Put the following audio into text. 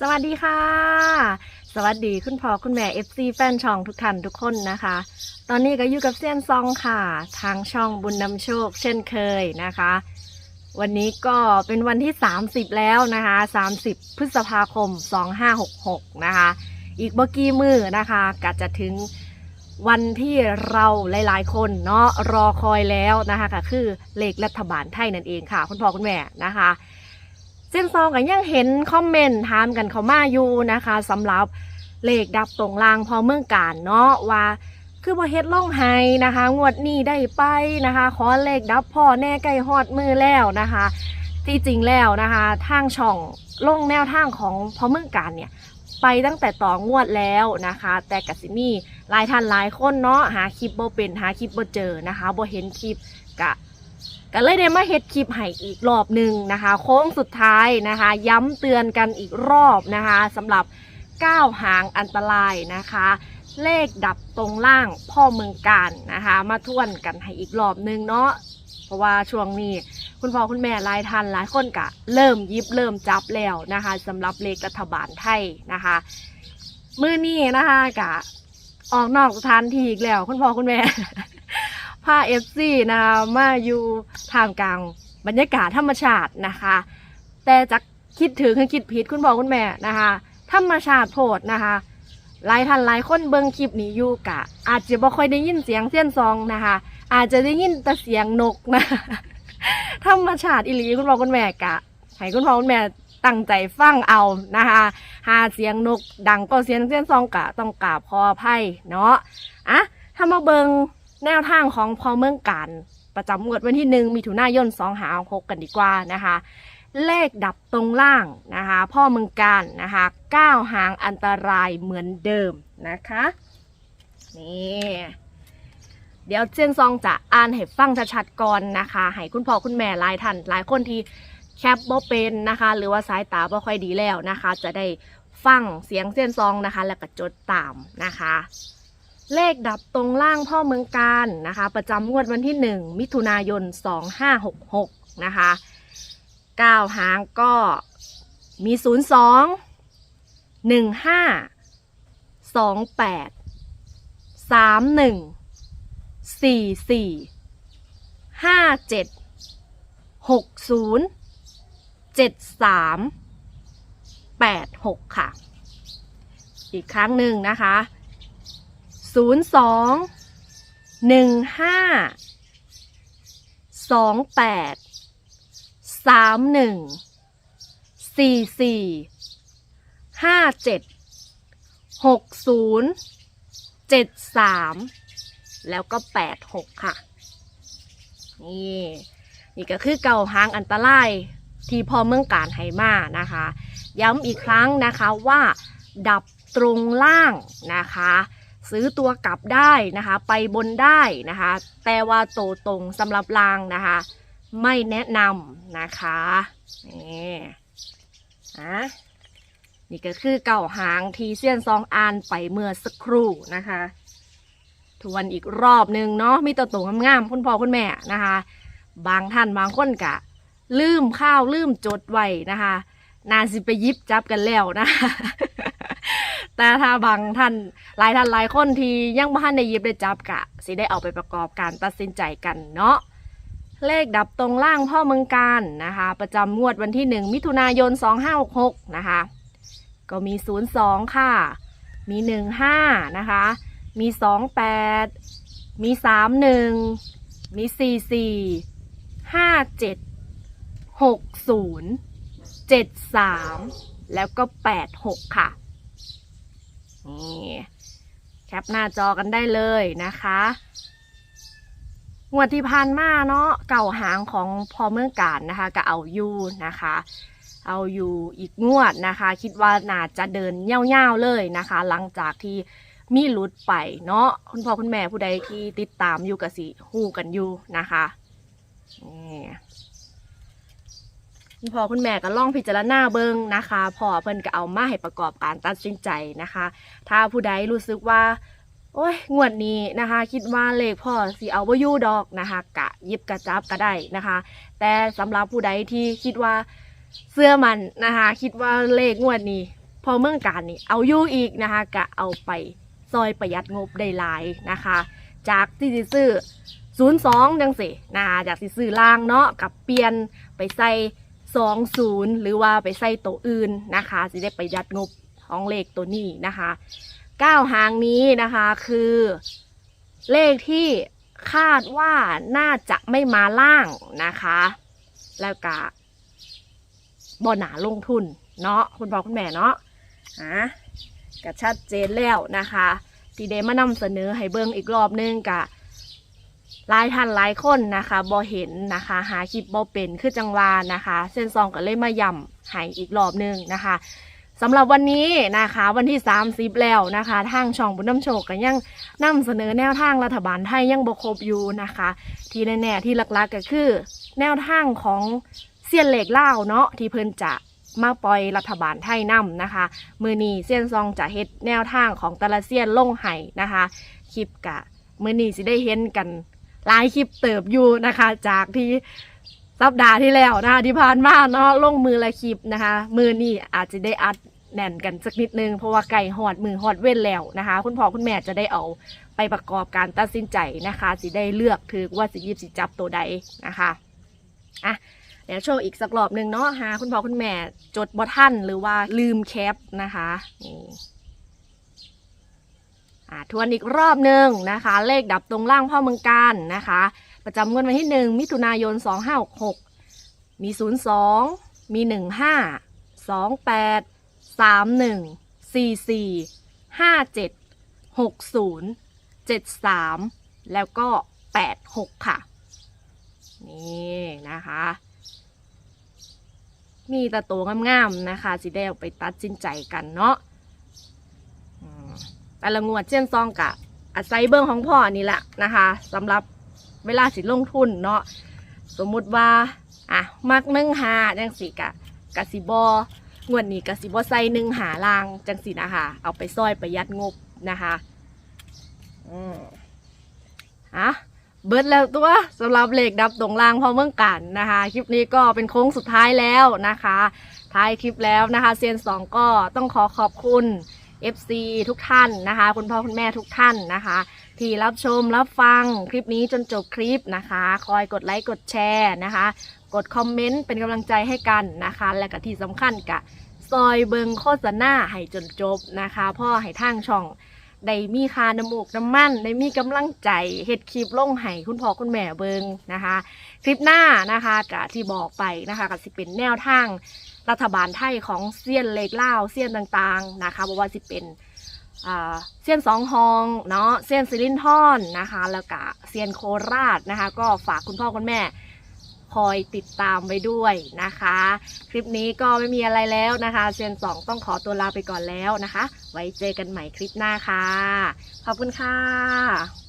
สวัสดีค่ะ สวัสดีคุณพ่อคุณแม่ FC แฟนช่องทุกท่านทุกคนนะคะ ตอนนี้ก็อยู่กับเซียนซองค่ะ ทางช่องบุญนำโชค เช่นเคยนะคะ วันนี้ก็เป็นวันที่ 30 แล้วนะคะ 30 พฤษภาคม 2566 นะคะ อีกเมื่อกี้มือนะคะก็จะถึงวันที่เราหลาย ๆ คนเนาะรอคอยแล้วนะคะก็คือเลขรัฐบาลไทยนั่นเองค่ะ คุณพ่อคุณแม่นะคะ เส้นซองกันยังเห็นคอมเมนต์ถามกันเขามาอยู่นะคะสำหรับเลขดับตรงลางพอเมืองการเนาะว่าคือบ่เฮ็ดล่องไห้นะคะ งวดนี้ได้ไปนะคะ ขอเลขดับพ่อแน่ใกล้ฮอดมือแล้วนะคะที่จริงแล้วนะคะทางช่องลงแนวทางของพอเมืองการเนี่ยไปตั้งแต่ต่องวดแล้วนะคะ แต่กัสิมีหลายท่านหลายคนเนาะหาคลิปบ่เป็นหาคลิปบ่เจอนะคะบ่เห็นคลิปกะ ก็เลยได้มาเฮ็ดคลิปให้อีกรอบหนึ่งนะคะ โค้งสุดท้ายนะคะ ย้ำเตือนกันอีกรอบนะคะสำหรับก้าวหางอันตรายนะคะ เลขดับตรงล่างพ่อเมืองการนะคะ มาทวนกันให้อีกรอบหนึ่งเนาะเพราะว่าช่วงนี้คุณพ่อคุณแม่หลายท่านหลายคนกะ เริ่มยิบเริ่มจับแล้วนะคะสำหรับเลขรัฐบาลไทยนะคะมื้อนี้นะคะกะออกนอกสถานที่อีกแล้ว คุณพ่อคุณแม่ พาเอฟซีนะคะมาอยู่ท่ามกลางบรรยากาศธรรมชาตินะคะ แต่จะคิดถึงคือคิดผิดคุณพ่อคุณแม่นะคะ ธรรมชาติโพดนะคะหลายท่านหลายคนเบิ่งคลิปนี้อยู่กะ อาจจะบ่ค่อยได้ยินเสียงเส้นซองนะคะ อาจจะได้ยินแต่เสียงนกนะธรรมชาติอิหลีคุณพ่อคุณแม่กะให้คุณพ่อคุณแม่ตั้งใจฟังเอานะคะหาเสียงนกดังก็เสียงเส้นซองกะต้องกราบขออภัยเนาะอะถ้ามาเบิง แนวทางของพอเมืองการประจำงวดวันที่หนึ่งมิถุนายนสองหาหกกันดีกว่านะคะ เลขดับตรงล่างนะคะ พ่อเมืองการนะคะก้าวหางอันตรายเหมือนเดิมนะคะนี่เดี๋ยวเจนซองจะอ่านให้ฟังชัดๆก่อนนะคะ ให้คุณพ่อคุณแม่หลายท่านหลายคนที่แคปบ่เป็นนะคะ หรือว่าสายตาบ่ค่อยดีแล้วนะคะ จะได้ฟังเสียงเส้นซองนะคะ แล้วก็จดตามนะคะ เลขดับตรงล่างพ่อเมืองการนะคะ ประจำงวดวันที่ 1 มิถุนายน 2566 นะคะก้าวหางก็มี 0 2 1 5 2 8 3 1 4 4 5 7 6 0 7 3 8 6 ค่ะ อีกครั้งหนึ่งนะคะ 0 2 1 5 2 8สองแปดสามหนึ่งสี่สี่ห้าเจ็ดหกศูนย์เจ็ดสามแล้วก็แปดหกค่ะ นี่นี่ก็คือเก่าหางอันตรายที่พอเมืองการไหมานะคะ ย้ำอีกครั้งนะคะว่าดับตรงล่างนะคะ ซื้อตัวกลับได้นะคะ ไปบนได้นะคะ แต่ว่าโตตรงสำหรับลางนะคะ ไม่แนะนำนะคะนี่อะนี่ก็คือเก่าหางทีเซียนซองอานไปเมื่อสักครู่นะคะทวนอีกรอบหนึ่งเนาะมีตัวตรงงามๆคุณพ่อคุณแม่นะคะ บางท่านบางคนกะ ลืมข้าวลืมจดไว้นะคะ นานสิไปยิบจับกันแล้วนะคะ แต่ถ้าบางท่านหลายท่านหลายคนที่ยังบ่ทันได้ยิบได้จับกะสิได้เอาไปประกอบการตัดสินใจกันเนาะเลขดับตรงล่างพ่อเมืองการนะคะ ประจำงวดวันที่ 1 มิถุนายน 2566 นะคะ ก็มี 02 ค่ะ มี 15 นะคะ มี 28 มี 31 มี 44 57 60 73 แล้วก็ 86 ค่ะ นี่แคปหน้าจอกันได้เลยนะคะงวดที่ผ่านมาเนาะเก่าหางของพอเมืองการนะคะก็เอาอยู่นะคะ เอาอยู่อีกงวดนะคะ คิดว่าน่าจะเดินเง่าวๆเลยนะคะ หลังจากที่มีหลุดไปเนาะคุณพ่อคุณแม่ผู้ใดที่ติดตามอยู่กับสิหูกันอยู่นะคะนี่ คุณพ่อคุณแม่ก็ล่องพิจารณาเบิงนะคะพ่อเพิ่นก็เอามาให้ประกอบการตัดสินใจนะคะ ถ้าผู้ใดรู้สึกว่า โอ้ยงวดนี้นะคะ คิดว่าเลขพ่อสิเอาบ่อยู่ดอกนะคะ กะยิบกระจับก็ได้นะคะ แต่สำหรับผู้ใดที่คิดว่าเสื้อมันนะคะ คิดว่าเลขงวดนี้ พอเมืองการนี่เอาอยู่อีกนะคะก็เอาไปซอยประหยัดงบได้หลายนะคะ จากที่ซื้อ02จังสินะคะจากสิซื้อล่างเนาะกับเปลี่ยนไปใส่ 20 หรือว่าไปใส่ตัวอื่นนะคะสิได้ประหยัดงบของเลขตัวนี้นะคะ9หางนี้นะคะคือเลขที่คาดว่าน่าจะไม่มาล่างนะคะ แล้วก็บอหนาลงทุนเนาะคุณพ่อคุณแม่เนาะอะก็ชัดเจนแล้วนะคะ ทีเดมานำเสนอให้เบิ่งอีกรอบนึงกะ หลายท่านหลายคนนะคะบอเห็นนะคะ หาคลิปบอเป็นคือจังหวานะคะ เส้นซองก็เลยมาย่ำให้อีกรอบนึงนะคะสำหรับวันนี้นะคะวันที่ 30 แล้วนะคะทางช่องบุญน้ำโชคก็ยังนำเสนอแนวทางรัฐบาลไทยยังบกครบอยู่นะคะ ที่แน่ๆที่หลักๆก็คือ แนวทางของเซียนเหล็กเล่าเนาะที่เพิ่นจะมาปล่อยรัฐบาลไทยนำนะคะ มือนีเซียนซองจะเฮ็ดแนวทางของต่ละเซียนลงไห้นะคะคลิปกะมือนีสิได้เห็นกัน หลายคลิปเติบอยู่นะคะ จากที่สัปดาห์ที่แล้วนะคะที่ผ่านมาเนาะลงมือละคลิปนะคะ มือนี้อาจจะได้อัดแน่นกันสักนิดนึง เพราะว่าไก่หอดมือหอดเว้นแล้วนะคะ คุณพ่อคุณแม่จะได้เอาไปประกอบการตัดสินใจนะคะสิได้เลือกถือว่าสิยิบสิจับตัวใดนะคะอะเดี๋ยวโชว์อีกสักรอบหนึ่งเนาะหาคุณพ่อคุณแม่จดบอท่านหรือว่าลืมแคปนะคะนี่ ทวนอีกรอบหนึ่งนะคะ เลขดับตรงล่างพ่อเมืองการนะคะ ประจำงวดวันที่หนึ่งมิถุนายนสองห้าหกมีศูนย์สองมีหนึ่งห้าสองแปดสามหนึ่งสี่สี่ห้าเจ็ดหกศูนย์เจ็ดสามแล้วก็แปดหกค่ะ นี่นะคะ มีแตะโตวงามๆนะคะสิได้เอาไปตัดสินใจกันเนาะ แต่ละงวดเช่นซองกะอาศัยเบิ้องของพ่อนี่แหละนะคะสำหรับเวลาสิลงทุนเนาะสมมุติว่าอะมักหนึ่งหาจังสิกะกะสิบองวดนี้กะสิบอใส่หนึ่งหาลางจังสินะคะเอาไปซอยประหยัดงบนะคะอืมอะเบิดแล้วตัวสำหรับเหล็กดับตรงล่างพอเมื่อกันนะคะ คลิปนี้ก็เป็นโค้งสุดท้ายแล้วนะคะ ท้ายคลิปแล้วนะคะเซียนสองก็ต้องขอขอบคุณ FC ทุกท่านนะคะ คุณพ่อคุณแม่ทุกท่านนะคะ ที่รับชมรับฟังคลิปนี้จนจบคลิปนะคะ คอยกดไลค์กดแชร์นะคะ กดคอมเมนต์เป็นกำลังใจให้กันนะคะ และก็ที่สำคัญกะซอยเบิงโฆษณาให้จนจบนะคะ พ่อให้ทางช่องได้มีคาน้ำมูกน้ำมันได้มีกำลังใจเฮ็ดคลิปลงให้คุณพ่อคุณแม่เบิงนะคะ คลิปหน้านะคะกะที่บอกไปนะคะก็สิเป็นแนวทาง รัฐบาลไทยของเซียนเล็กเล่าเซียนต่างๆนะคะบอกว่าสิเป็นเซียนสองฮองเนาะเซียนซิลินทอนนะคะ แล้วก็เซียนโคราชนะคะ ก็ฝากคุณพ่อคุณแม่คอยติดตามไว้ด้วยนะคะ คลิปนี้ก็ไม่มีอะไรแล้วนะคะเซียนสองต้องขอตัวลาไปก่อนแล้วนะคะ ไว้เจอกันใหม่คลิปหน้าค่ะ ขอบคุณค่ะ